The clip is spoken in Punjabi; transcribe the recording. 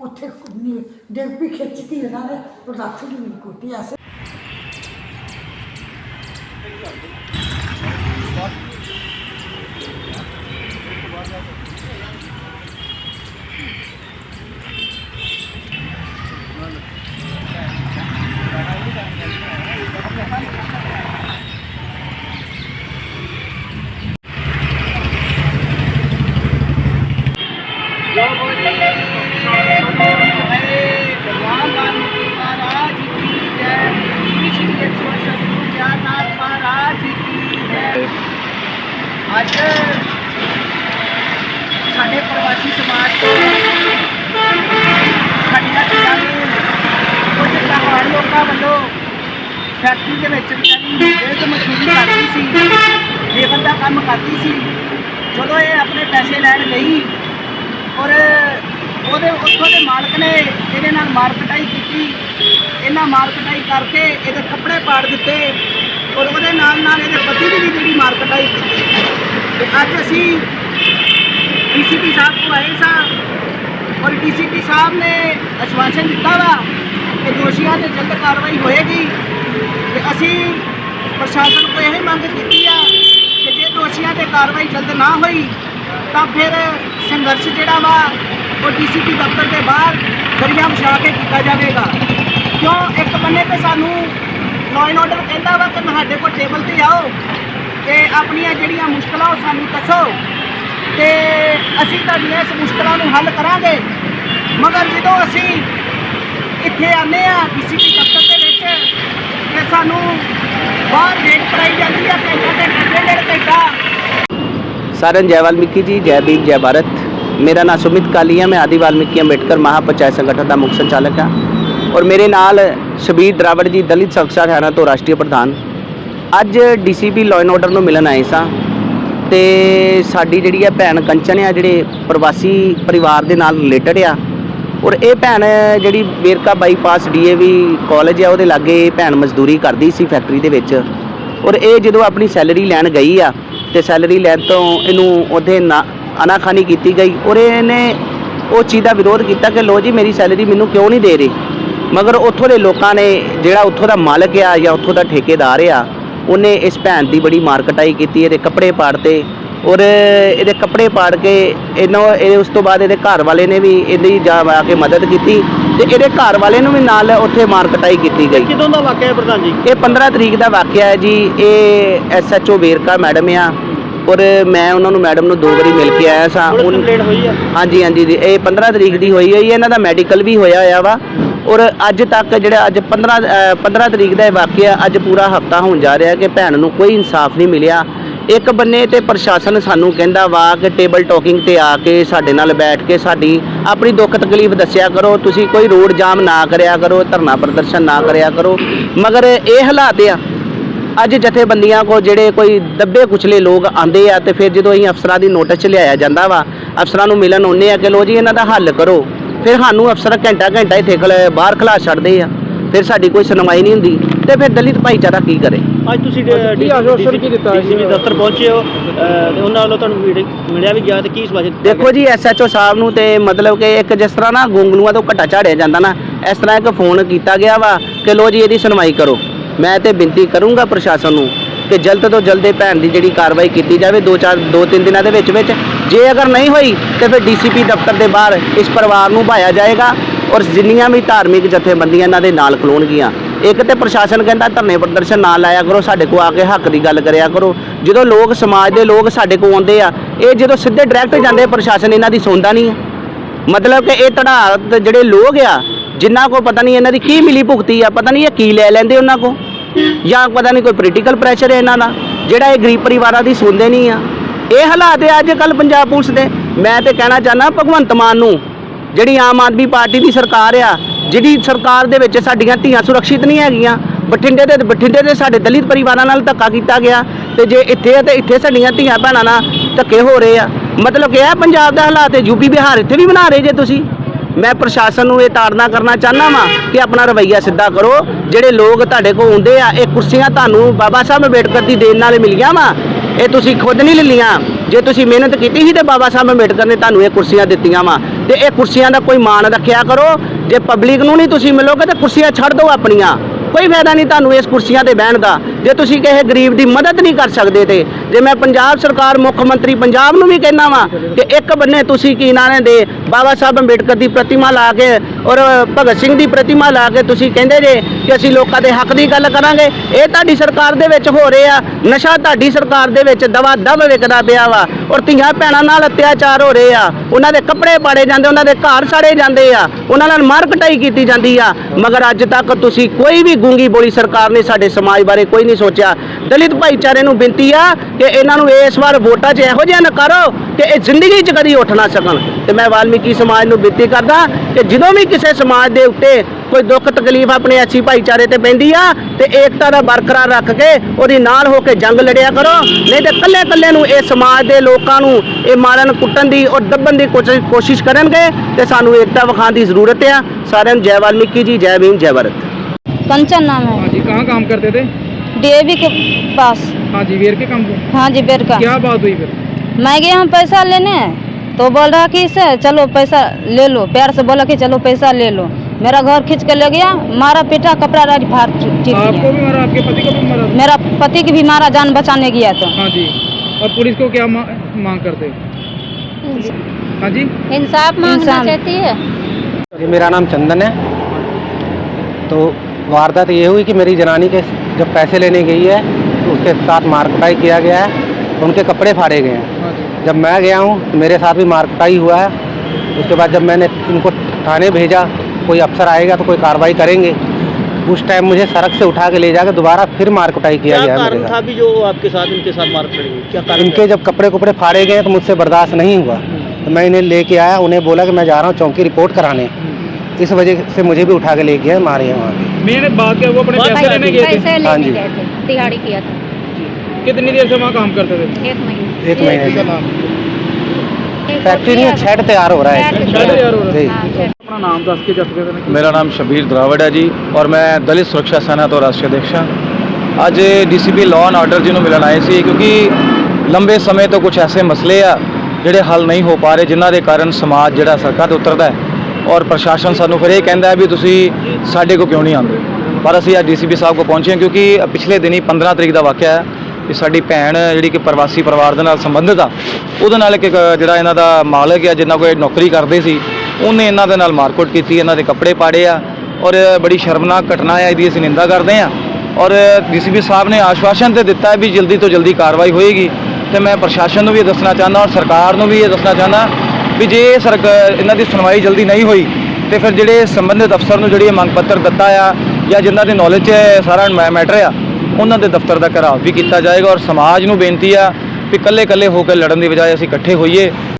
ਉੱਥੇ ਨੀ- ਡਿੱਗ ਵੀ ਖਿੱਚਦੀ ਇਹਨਾਂ ਨੇ ਉਹ ਲੱਥ ਗਈ ਮੇਰੀ ਕੋਟੀ ਐਸੇ। ਪਹਾੜ ਵੱਲੋਂ ਫੈਕਟਰੀ ਦੇ ਵਿੱਚ ਵਿਚਾਰੀ ਮਿਹਨਤ ਮਜ਼ਦੂਰੀ ਕਰਦੀ ਸੀ, ਲੇਬਰ ਦਾ ਕੰਮ ਕਰਦੀ ਸੀ, ਜਦੋਂ ਇਹ ਆਪਣੇ ਪੈਸੇ ਲੈਣ ਗਈ ਔਰ ਉਹਦੇ, ਉੱਥੋਂ ਦੇ ਮਾਲਕ ਨੇ ਇਹਦੇ ਨਾਲ ਮਾਰਕਟਾਈ ਕੀਤੀ, ਇਹਨਾਂ ਮਾਰਕਟਾਈ ਕਰਕੇ ਇਹਦੇ ਕੱਪੜੇ ਪਾੜ ਦਿੱਤੇ ਔਰ ਉਹਦੇ ਨਾਲ ਨਾਲ ਇਹਦੇ ਪਤੀ ਦੀ ਵੀ ਜਿਹੜੀ ਮਾਰਕਟਾਈ ਕੀਤੀ। ਤੇ ਅੱਜ ਅਸੀਂ ਡੀਸੀਪੀ ਸਾਹਿਬ ਕੋਲ ਆਏ ਸਾਂ ਔਰ ਡੀਸੀਪੀ ਸਾਹਿਬ ਨੇ ਅਸ਼ਵਾਸਨ ਦਿੱਤਾ ਵਾ ਕਿ ਦੋਸ਼ੀਆਂ ਤੇ ਜਲਦ ਕਾਰਵਾਈ ਹੋਏਗੀ। ਤੇ ਅਸੀਂ ਪ੍ਰਸ਼ਾਸਨ ਤੋਂ ਇਹ ਮੰਗ ਕੀਤੀ ਆ ਕਿ ਜੇ ਦੋਸ਼ੀਆਂ ਤੇ ਕਾਰਵਾਈ ਜਲਦ ਨਾ ਹੋਈ, ਤਾਂ ਫਿਰ ਸੰਘਰਸ਼ ਜਿਹੜਾ ਵਾ, ਉਹ ਡੀਸੀਪੀ ਦਫ਼ਤਰ ਦੇ ਬਾਹਰ ਦਰਿਆ ਵਿਛਾ ਕੇ ਕੀਤਾ ਜਾਵੇਗਾ। ਕਿਉਂ? ਇੱਕ ਬੰਨੇ ਤੇ ਸਾਨੂੰ ਲਾਅ ਐਂਡ ਆਰਡਰ ਕਹਿੰਦਾ ਵਾ ਕਿ ਤੁਹਾਡੇ ਕੋਲ ਟੇਬਲ ਤੇ ਆਓ ਤੇ ਆਪਣੀਆਂ ਜਿਹੜੀਆਂ ਮੁਸ਼ਕਲਾਂ ਉਹ ਸਾਨੂੰ ਦੱਸੋ। ਤੇ ਅਸੀਂ ਤੁਹਾਡੀਆਂ ਇਸ ਮੁਸ਼ਕਲਾਂ ਨੂੰ ਹੱਲ ਕਰਾਂਗੇ। ਮਗਰ ਜਦੋਂ ਅਸੀਂ ਇੱਥੇ ਆਨੇ ਆ ਡੀਸੀਪੀ ਦਫ਼ਤਰ ਦੇ ਵਿੱਚ ਤੇ ਸਾਨੂੰ ਬਾਹਰ ਰੇਡ ਕਰਾਈ ਜਾਂਦੀ ਆ ਘੰਟਾ ਤੇ ਡੇਢ ਡੇਢ ਘੰਟਾ सारन जय वाल्मीकि जी जय भीम जय भारत ਮੇਰਾ ਨਾਮ ਸੁਮਿਤ ਕਾਲੀਆ ਮੈਂ ਆਦੀ ਵਾਲਮੀਕੀ ਅੰਬੇਡਕਰ ਮਹਾਪੰਚਾਇਤ ਸੰਗਠਨ ਦਾ ਮੁੱਖ ਸੰਚਾਲਕ ਹਾਂ ਔਰ ਮੇਰੇ ਨਾਲ ਸ਼ਬੀਰ ਦਰਾਵੜ ਜੀ ਦਲਿਤ ਸੁਰੱਖਿਆ ਹਰਿਆਣਾ ਤੋਂ ਰਾਸ਼ਟਰੀ ਪ੍ਰਧਾਨ ਅੱਜ ਡੀਸੀਪੀ ਲਾਅ ਐਂਡ ਆਰਡਰ ਨੂੰ ਮਿਲਣ ਆਏ ਸਾਂ ਤੇ ਸਾਡੀ ਜਿਹੜੀ ਹੈ ਭੈਣ ਕੰਚਨ ਆ ਜਿਹੜੇ ਪ੍ਰਵਾਸੀ ਪਰਿਵਾਰ ਦੇ ਨਾਲ ਰਿਲੇਟਡ ਆ ਔਰ ਇਹ ਭੈਣ ਜਿਹੜੀ ਵੇਰਕਾ ਬਾਈਪਾਸ ਡੀਏਵੀ ਕਾਲਜ ਆ, ਉਹਦੇ ਲਾਗੇ ਇਹ ਭੈਣ ਮਜ਼ਦੂਰੀ ਕਰਦੀ ਸੀ ਫੈਕਟਰੀ ਦੇ ਵਿੱਚ। ਔਰ ਇਹ ਜਦੋਂ ਆਪਣੀ ਸੈਲਰੀ ਲੈਣ ਗਈ ਆ, ਤੇ ਸੈਲਰੀ ਲੈਣ ਤੋਂ ਇਹਨੂੰ ਉਹਦੇ ਨਾ ਅਨਾਖਾਨੀ ਕੀਤੀ ਗਈ। ਔਰ ਇਹਨੇ ਉਹ ਚੀਜ਼ ਦਾ ਵਿਰੋਧ ਕੀਤਾ ਕਿ ਲੋ ਜੀ, ਮੇਰੀ ਸੈਲਰੀ ਮੈਨੂੰ ਕਿਉਂ ਨਹੀਂ ਦੇ ਰਹੀ? ਮਗਰ ਉੱਥੋਂ ਦੇ ਲੋਕਾਂ ਨੇ ਜਿਹੜਾ ਉੱਥੋਂ ਦਾ ਮਾਲਕ ਆ ਜਾਂ ਉੱਥੋਂ ਦਾ ਠੇਕੇਦਾਰ ਆ, ਉਹਨੇ ਇਸ ਭੈਣ ਦੀ ਬੜੀ ਮਾਰਕਟਾਈ ਕੀਤੀ। ਇਹਦੇ ਕੱਪੜੇ ਪਾੜਤੇ ਔਰ ਇਹਦੇ ਕੱਪੜੇ ਪਾੜ ਕੇ ਇਹਨੋਂ ਇਹ ਉਸ ਤੋਂ ਬਾਅਦ ਇਹਦੇ ਘਰ ਵਾਲੇ ਨੇ ਵੀ ਇਹਦੀ ਜਾ ਆ ਕੇ ਮਦਦ ਕੀਤੀ ਤੇ ਇਹਦੇ ਘਰ ਵਾਲੇ ਨੂੰ ਵੀ ਨਾਲ ਉੱਥੇ ਮਾਰਕਟਾਈ ਕੀਤੀ ਗਈ। ਕਿਦੋਂ ਦਾ ਵਾਕਿਆ ਹੈ ਪ੍ਰਧਾਨ ਜੀ? ਇਹ 15 ਤਰੀਕ ਦਾ ਵਾਕਿਆ ਹੈ ਜੀ। ਇਹ ਐਸਐਚਓ ਵੇਰਕਾ ਮੈਡਮ ਆ। ਔਰ ਮੈਂ ਉਹਨਾਂ ਨੂੰ ਮੈਡਮ ਨੂੰ ਦੋ ਵਾਰੀ ਮਿਲ ਕੇ ਆਇਆ ਸਾਂ। ਹਾਂਜੀ ਹਾਂਜੀ ਜੀ, ਇਹ 15 ਤਰੀਕ ਦੀ ਹੋਈ ਹੋਈ ਹੈ ਇਹਨਾਂ ਦਾ ਮੈਡੀਕਲ ਵੀ ਹੋਇਆ ਹੋਇਆ ਵਾ। ਔਰ ਅੱਜ ਤੱਕ ਜਿਹੜਾ ਅੱਜ 15 ਅ, 15 ਤਰੀਕ ਦਾ ਇਹ ਵਾਕਿਆ ਅੱਜ ਪੂਰਾ ਹਫਤਾ ਹੋਣ ਜਾ ਰਿਹਾ ਕਿ ਭੈਣ ਨੂੰ ਕੋਈ ਇਨਸਾਫ ਨਹੀਂ ਮਿਲਿਆ। ਇੱਕ ਬੰਨੇ ਤੇ ਪ੍ਰਸ਼ਾਸਨ ਸਾਨੂੰ ਕਹਿੰਦਾ ਵਾ ਕਿ ਟੇਬਲ ਟਾਕਿੰਗ ਤੇ ਆ ਕੇ ਸਾਡੇ ਨਾਲ ਬੈਠ ਕੇ ਸਾਡੀ ਆਪਣੀ ਦੁੱਖ ਤਕਲੀਫ ਦੱਸਿਆ ਕਰੋ, ਤੁਸੀਂ ਕੋਈ ਰੋਡ ਜਾਮ ਨਾ ਕਰਿਆ ਕਰੋ, ਧਰਨਾ ਪ੍ਰਦਰਸ਼ਨ ਨਾ ਕਰਿਆ ਕਰੋ। ਮਗਰ ਇਹ ਹਾਲਾਤ ਆ, ਅੱਜ ਜਥੇਬੰਦੀਆਂ ਕੋ ਜਿਹੜੇ ਕੋਈ ਦੱਬੇ ਕੁਚਲੇ ਲੋਕ ਆਂਦੇ ਆ ਤੇ ਫਿਰ ਜਦੋਂ ਅਸੀਂ ਅਫਸਰਾਂ ਦੀ ਨੋਟਿਸ ਚ ਲਿਆਇਆ ਜਾਂਦਾ ਵਾ, ਅਫਸਰਾਂ ਨੂੰ ਮਿਲਣ ਆਉਂਦੇ ਆ ਕਿ ਲੋ ਜੀ, ਇਹਨਾਂ ਦਾ ਹੱਲ ਕਰੋ। ਫਿਰ ਸਾਨੂੰ ਅਫਸਰ ਘੰਟਾ ਘੰਟਾ ਇੱਥੇ ਖਲ, ਬਾਹਰ ਖਲਾ ਛੱਡਦੇ ਆ। ਫਿਰ ਸਾਡੀ ਕੋਈ ਸੁਣਵਾਈ ਨਹੀਂ ਹੁੰਦੀ। ਤੇ ਫਿਰ ਦਲਿਤ ਭਾਈਚਾਰਾ ਕੀ ਕਰੇ? ਅੱਜ ਤੁਸੀਂ ਕੀ ਆਸ਼ਵਾਸਨ ਕੀ ਦਿੱਤਾ? ਡੀਸੀਪੀ ਦਫ਼ਤਰ ਪਹੁੰਚੇ ਹੋ ਤੇ ਉਹਨਾਂ ਵੱਲੋਂ ਤੁਹਾਨੂੰ ਮੀਟਿੰਗ ਮਿਲਿਆ ਵੀ ਗਿਆ ਤੇ ਕੀ ਸਵਾਲ ਦੇਖੋ ਜੀ ਐਸਐਚਓ ਸਾਹਿਬ ਨੂੰ ਤੇ ਮਤਲਬ ਕਿ ਇੱਕ ਜਿਸ ਤਰ੍ਹਾਂ ਨਾ ਗੋਂਗਲੂਆਂ ਤੋਂ ਘਟਾ ਝਾੜਿਆ ਜਾਂਦਾ ਨਾ ਇਸ ਤਰ੍ਹਾਂ ਇੱਕ ਫੋਨ ਕੀਤਾ ਗਿਆ ਵਾ ਕਿ ਲੋ ਜੀ ਇਹਦੀ ਸੁਣਵਾਈ ਕਰੋ। ਮੈਂ ਤੇ ਬੇਨਤੀ ਕਰੂੰਗਾ ਪ੍ਰਸ਼ਾਸਨ ਨੂੰ ਕਿ ਜਲਦ ਤੋਂ ਜਲਦ ਇਹ ਭੈਣ ਦੀ ਜਿਹੜੀ ਕਾਰਵਾਈ ਕੀਤੀ ਜਾਵੇ ਦੋ ਚਾਰ ਦੋ ਤਿੰਨ ਦਿਨਾਂ ਦੇ ਵਿੱਚ ਵਿੱਚ। ਜੇ ਅਗਰ ਨਹੀਂ ਹੋਈ ਤੇ ਫਿਰ ਡੀਸੀਪੀ ਦਫ਼ਤਰ ਦੇ ਬਾਹਰ ਇਸ ਪਰਿਵਾਰ ਨੂੰ ਭਾਇਆ ਜਾਏਗਾ ਔਰ ਜਿੰਨੀਆਂ ਵੀ ਧਾਰਮਿਕ ਜਥੇਬੰਦੀਆਂ ਇਹਨਾਂ ਦੇ ਨਾਲ ਖਲੋਣਗੀਆਂ। ਇੱਕ ਤੇ ਪ੍ਰਸ਼ਾਸਨ ਕਹਿੰਦਾ ਧਰਨੇ ਪ੍ਰਦਰਸ਼ਨ ਨਾ ਲਾਇਆ ਕਰੋ, ਸਾਡੇ ਕੋਲ ਆ ਕੇ ਹੱਕ ਦੀ ਗੱਲ ਕਰਿਆ ਕਰੋ। ਜਦੋਂ ਲੋਕ, ਸਮਾਜ ਦੇ ਲੋਕ ਸਾਡੇ ਕੋਲ ਆਉਂਦੇ ਆ, ਇਹ ਜਦੋਂ ਸਿੱਧੇ ਡਾਇਰੈਕਟ ਜਾਂਦੇ, ਪ੍ਰਸ਼ਾਸਨ ਇਹਨਾਂ ਦੀ ਸੁਣਦਾ ਨਹੀਂ ਹੈ। ਮਤਲਬ ਕਿ ਇਹ ਧੜਾ ਜਿਹੜੇ ਲੋਕ ਆ, ਜਿਨ੍ਹਾਂ ਕੋ ਪਤਾ ਨਹੀਂ ਇਹਨਾਂ ਦੀ ਕੀ ਮਿਲੀ ਭੁਗਤੀ ਆ, ਪਤਾ ਨਹੀਂ ਇਹ ਕੀ ਲੈ ਲੈਂਦੇ ਉਹਨਾਂ ਕੋ ਜਾਂ ਪਤਾ ਨਹੀਂ ਕੋਈ ਪੋਲੀਟੀਕਲ ਪ੍ਰੈਸ਼ਰ ਹੈ ਇਹਨਾਂ ਦਾ, ਜਿਹੜਾ ਇਹ ਗਰੀਬ ਪਰਿਵਾਰਾਂ ਦੀ ਸੁਣਦੇ ਨਹੀਂ ਆ। ਇਹ ਹਾਲਾਤ ਹੈ ਅੱਜ ਕੱਲ ਪੰਜਾਬ ਪੁਲਿਸ ਦੇ। ਮੈਂ ਤੇ ਕਹਿਣਾ ਚਾਹਨਾ ਭਗਵੰਤ ਮਾਨ ਨੂੰ, ਜਿਹੜੀ ਆਮ ਆਦਮੀ ਪਾਰਟੀ ਦੀ ਸਰਕਾਰ ਆ ਜਿਹੜੀ ਸਰਕਾਰ ਦੇ ਵਿੱਚ ਸਾਡੀਆਂ ਧੀਆਂ ਸੁਰੱਖਿਅਤ ਨਹੀਂ ਹੈਗੀਆਂ, ਬਠਿੰਡੇ ਦੇ ਬਠਿੰਡੇ ਦੇ ਸਾਡੇ ਦਲਿਤ ਪਰਿਵਾਰਾਂ ਨਾਲ ਧੱਕਾ ਕੀਤਾ ਗਿਆ ਤੇ ਜੇ ਇੱਥੇ ਆ ਤੇ ਇੱਥੇ ਸਾਡੀਆਂ ਧੀਆਂ ਭੈਣਾਂ ਨਾਲ ਧੱਕੇ ਹੋ ਰਹੇ ਆ। ਮਤਲਬ ਕਿ ਇਹ ਪੰਜਾਬ ਦਾ ਹਾਲਾਤ ਹੈ ਯੂਪੀ ਬਿਹਾਰ ਇੱਥੇ ਵੀ ਬਣਾ ਰਹੇ ਜੇ ਤੁਸੀਂ। ਮੈਂ ਪ੍ਰਸ਼ਾਸਨ ਨੂੰ ਇਹ ਤਾੜਨਾ ਕਰਨਾ ਚਾਹੁੰਦਾ ਵਾਂ ਕਿ ਆਪਣਾ ਰਵੱਈਆ ਸਿੱਧਾ ਕਰੋ। ਜਿਹੜੇ ਲੋਕ ਤੁਹਾਡੇ ਕੋਲ ਆਉਂਦੇ ਆ, ਇਹ ਕੁਰਸੀਆਂ ਤੁਹਾਨੂੰ ਬਾਬਾ ਸਾਹਿਬ ਅੰਬੇਡਕਰ ਦੀ ਦੇਣ ਨਾਲ ਮਿਲੀਆਂ ਵਾ। ਇਹ ਤੁਸੀਂ ਖੁਦ ਨਹੀਂ ਲੈ ਲੀਆਂ ਜੇ ਤੁਸੀਂ ਮਿਹਨਤ ਕੀਤੀ ਸੀ ਤੇ ਬਾਬਾ ਸਾਹਿਬ ਅੰਬੇਡਕਰ ਨੇ ਤੁਹਾਨੂੰ ਇਹ ਕੁਰਸੀਆਂ ਦਿੱਤੀਆਂ ਵਾ। ਤੇ ਇਹ ਕੁਰਸੀਆਂ ਦਾ ਕੋਈ ਮਾਣ ਰੱਖਿਆ ਕਰੋ। ਜੇ ਪਬਲਿਕ ਨੂੰ ਨਹੀਂ ਤੁਸੀਂ ਮਿਲੋਗੇ ਤੇ ਕੁਰਸੀਆਂ ਛੱਡ ਦਿਓ ਆਪਣੀਆਂ। ਕੋਈ ਫਾਇਦਾ ਨਹੀਂ ਤੁਹਾਨੂੰ ਇਸ ਕੁਰਸੀਆਂ ਤੇ ਬਹਿਣ ਦਾ। ਜੇ ਤੁਸੀਂ ਕਿਸੇ ਗਰੀਬ ਦੀ ਮਦਦ ਨਹੀਂ ਕਰ ਸਕਦੇ ਤੇ, ਜੇ ਮੈਂ ਪੰਜਾਬ ਸਰਕਾਰ, ਮੁੱਖ ਮੰਤਰੀ ਪੰਜਾਬ ਨੂੰ ਵੀ ਕਹਿਣਾ ਵਾਂ ਕਿ ਇੱਕ ਬੰਨੇ ਤੁਸੀਂ ਕੀ ਨਾਲੇ ਦੇ, ਬਾਬਾ ਸਾਹਿਬ ਅੰਬੇਡਕਰ ਦੀ ਪ੍ਰਤਿਮਾ ਲਾ ਕੇ ਔਰ ਭਗਤ ਸਿੰਘ ਦੀ ਪ੍ਰਤਿਮਾ ਲਾ ਕੇ ਤੁਸੀਂ ਕਹਿੰਦੇ ਜੇ ਕਿ ਅਸੀਂ ਲੋਕਾਂ ਦੇ ਹੱਕ ਦੀ ਗੱਲ ਕਰਾਂਗੇ, ਇਹ ਤੁਹਾਡੀ ਸਰਕਾਰ ਦੇ ਵਿੱਚ ਹੋ ਰਿਹਾ, ਨਸ਼ਾ ਤੁਹਾਡੀ ਸਰਕਾਰ ਦੇ ਵਿੱਚ ਦਵਾ ਦਵ ਵਿਕਦਾ ਪਿਆ ਵਾ ਔਰ ਧੀਆਂ ਭੈਣਾਂ ਨਾਲ ਅਤਿਆਚਾਰ ਹੋ ਰਹੇ ਆ, ਉਹਨਾਂ ਦੇ ਕੱਪੜੇ ਪਾੜੇ ਜਾਂਦੇ, ਉਹਨਾਂ ਦੇ ਘਰ ਸਾੜੇ ਜਾਂਦੇ ਆ, ਉਹਨਾਂ ਨਾਲ ਮਾਰ ਕਟਾਈ ਕੀਤੀ ਜਾਂਦੀ ਆ, ਮਗਰ ਅੱਜ ਤੱਕ ਤੁਸੀਂ ਕੋਈ ਵੀ ਗੂੰਗੀ ਬੋਲੀ ਸਰਕਾਰ ਨੇ ਸਾਡੇ ਸਮਾਜ ਬਾਰੇ ਕੋਈ ਨਹੀਂ ਸੋਚਿਆ? ਦਲਿਤ ਭਾਈਚਾਰੇ ਨੂੰ ਬੇਨਤੀ ਆ ਕਿ ਇਹਨਾਂ ਨੂੰ ਇਸ ਵਾਰ ਵੋਟਾਂ 'ਚ ਇਹੋ ਜਿਹਾ ਨਕਾਰੋ ਕਿ ਇਹ ਜ਼ਿੰਦਗੀ 'ਚ ਕਦੀ ਉੱਠ ਨਾ ਸਕਣ। ਤੇ ਮੈਂ ਵਾਲਮੀਕੀ ਸਮਾਜ ਨੂੰ ਬੇਨਤੀ ਕਰਦਾ ਕਿ ਜਦੋਂ ਵੀ ਕਿਸੇ ਸਮਾਜ ਦੇ ਉੱਤੇ ਕੋਈ ਦੁੱਖ ਤਕਲੀਫ ਆਪਣੇ ਅੱਛੀ ਭਾਈਚਾਰੇ ਤੇ ਪੈਂਦੀ ਆ, ਤੇ ਏਕਤਾ ਦਾ ਬਰਕਰਾਰ ਰੱਖ ਕੇ ਉਹਦੀ ਨਾਲ ਹੋ ਕੇ ਜੰਗ ਲੜਿਆ ਕਰੋ। ਨਹੀਂ ਤੇ ਕੱਲੇ ਕੱਲੇ ਨੂੰ ਇਹ ਸਮਾਜ ਦੇ ਲੋਕਾਂ ਨੂੰ ਇਹ ਮਾਰਨ ਕੁੱਟਣ ਦੀ ਔਰ ਦੱਬਣ ਦੀ ਕੋਸ਼ਿਸ਼ ਕੋਸ਼ਿਸ਼ ਕਰਨਗੇ ਤੇ ਸਾਨੂੰ ਏਕਤਾ ਵਿਖਾਉਣ ਦੀ ਜ਼ਰੂਰਤ ਆ। ਸਾਰਿਆਂ ਨੂੰ ਜੈ ਵਾਲਮੀਕੀ ਜੀ, ਜੈ ਭੀਮ, ਜੈ ਭਾਰਤ। कंचन नाम है। हाँ जी कहाँ काम करते थे? डीएवी के पास। हाँ जी वेर के काम हाँ जी बेर का। क्या बात हुई फिर? मैं गया हूँ पैसा लेने तो बोल रहा कि इसे चलो पैसा ले लो प्यार से बोला कि चलो पैसा ले लो। मेरा घर खींच के ले गया मारा पीटा कपड़ा राज फाड़ ठीक आपको भी मारा आपके पति को भी मारा? मेरा पति की भी मारा जान बचाने गया तो। हाँ जी और पुलिस को क्या मा, मांग करते? हाँ जी? इंसाफ मांगना चाहती है? जी मेरा नाम चंदन है। तो वारदात ये हुई कि मेरी जनानी के जब पैसे लेने गई है तो उसके साथ मारकुटाई किया गया है उनके कपड़े फाड़े गए हैं। हाँ जब मैं गया हूँ तो मेरे साथ भी मारकुटाई हुआ है। उसके बाद जब मैंने इनको थाने भेजा कोई अफसर आएगा तो कोई कार्रवाई करेंगे। उस टाइम मुझे सड़क से उठा के ले जाकर दोबारा फिर मारकुटाई किया गया मेरे साथ। भी जो आपके साथ इनके साथ मार पड़ी क्या इनके जब कपड़े कपड़े फाड़े गए तो मुझसे बर्दाश्त नहीं हुआ। तो मैं इन्हें लेके आया उन्हें बोला कि मैं जा रहा हूँ चौकी रिपोर्ट कराने। इस वजह से मुझे भी उठा के ले गया मारे हैं वहाँ पे मैंने बात किया वो अपने पैसे लेने गए थे हाँ जी दिहाड़ी किया था कितनी देर से वहाँ काम करते थे एक महीने एक महीने इसका से नाम फैक्ट्री नहीं है छेड तैयार हो रहा है शायद यार हो रहा जी है। अपना नाम दस के जब के ਮੇਰਾ ਨਾਮ ਸ਼ਬੀਰ ਦਰਾਵੜ ਹੈ ਜੀ ਔਰ ਮੈਂ ਦਲਿਤ ਸੁਰੱਖਿਆ ਸੈਨਾ ਤੋਂ ਰਾਸ਼ਟਰੀ ਅਧਿਕਸ਼ ਹਾਂ ਅੱਜ ਡੀਸੀਪੀ ਲਾਅ ਐਂਡ ਆਰਡਰ ਜੀ ਨੂੰ ਮਿਲਣ ਆਏ ਸੀ ਕਿਉਂਕਿ ਲੰਬੇ ਸਮੇਂ ਤੋਂ ਕੁਝ ਐਸੇ ਮਸਲੇ ਆ ਜਿਹੜੇ ਹੱਲ ਨਹੀਂ ਹੋ ਪਾ ਰਹੇ ਜਿਨ੍ਹਾਂ ਦੇ ਕਾਰਨ ਸਮਾਜ ਜਿਹੜਾ ਸੜਕਾਂ ਤੇ ਉਤਰਦਾ ਹੈ ਔਰ ਪ੍ਰਸ਼ਾਸਨ ਸਾਨੂੰ ਫਿਰ ਇਹ ਕਹਿੰਦਾ ਹੈ ਵੀ ਤੁਸੀਂ ਸਾਡੇ ਕੋ ਕਿਉਂ ਨਹੀਂ ਆਉਂਦੇ? ਪਰ ਅਸੀਂ ਅੱਜ ਡੀਸੀਪੀ ਸਾਹਿਬ ਕੋ ਪਹੁੰਚੇ ਹਾਂ ਕਿਉਂਕਿ ਪਿਛਲੇ ਦਿਨੀ 15 ਤਰੀਕ ਦਾ ਵਾਕਿਆ ਹੈ ਕਿ ਸਾਡੀ ਭੈਣ ਜਿਹੜੀ ਕਿ ਪ੍ਰਵਾਸੀ ਪਰਿਵਾਰ ਦੇ ਨਾਲ ਸੰਬੰਧਿਤ ਆ, ਉਹਦੇ ਨਾਲ ਇੱਕ ਜਿਹੜਾ ਇਹਨਾਂ ਦਾ ਮਾਲਕ ਆ ਜਿੰਨਾ ਕੋਈ ਨੌਕਰੀ ਕਰਦੇ ਸੀ, ਉਹਨੇ ਇਹਨਾਂ ਦੇ ਨਾਲ ਮਾਰਕੁੱਟ ਕੀਤੀ, ਇਹਨਾਂ ਦੇ ਕੱਪੜੇ ਪਾੜੇ ਆ ਔਰ ਬੜੀ ਸ਼ਰਮਨਾਕ ਘਟਨਾ ਆ, ਇਹਦੀ ਅਸੀਂ ਨਿੰਦਾ ਕਰਦੇ ਆ ਔਰ ਡੀਸੀਪੀ ਸਾਹਿਬ ਨੇ ਆਸ਼ਵਾਸਨ ਤੇ ਦਿੱਤਾ ਹੈ ਵੀ ਜਲਦੀ ਤੋਂ ਜਲਦੀ ਕਾਰਵਾਈ ਹੋਏਗੀ ਤੇ ਮੈਂ ਪ੍ਰਸ਼ਾਸਨ ਨੂੰ ਵੀ ਇਹ ਦੱਸਣਾ ਚਾਹੁੰਦਾ ਔਰ ਸਰਕਾਰ ਨੂੰ ਵੀ ਇਹ ਦੱਸਣਾ ਚਾਹੁੰਦਾ ਵੀ ਜੇ ਸਰਕ ਇਹਨਾਂ ਦੀ ਸੁਣਵਾਈ ਜਲਦੀ ਨਹੀਂ ਹੋਈ, ਤੇ ਫਿਰ ਜਿਹੜੇ ਸੰਬੰਧਿਤ ਅਫਸਰ ਨੂੰ ਜਿਹੜੀ ਇਹ ਮੰਗ ਪੱਤਰ ਦਿੱਤਾ ਆ ਜਾਂ ਜਿਨ੍ਹਾਂ ਦੇ ਨੌਲੇਜ 'ਚ ਇਹ ਸਾਰਾ ਮੈਟਰ ਆ, ਉਹਨਾਂ ਦੇ ਦਫ਼ਤਰ ਦਾ ਘਰਾਵ ਵੀ ਕੀਤਾ ਜਾਏਗਾ ਔਰ ਸਮਾਜ ਨੂੰ ਬੇਨਤੀ ਆ ਵੀ ਇਕੱਲੇ ਇਕੱਲੇ ਹੋ ਕੇ ਲੜਨ ਦੀ ਬਜਾਏ ਅਸੀਂ ਇਕੱਠੇ ਹੋਈਏ।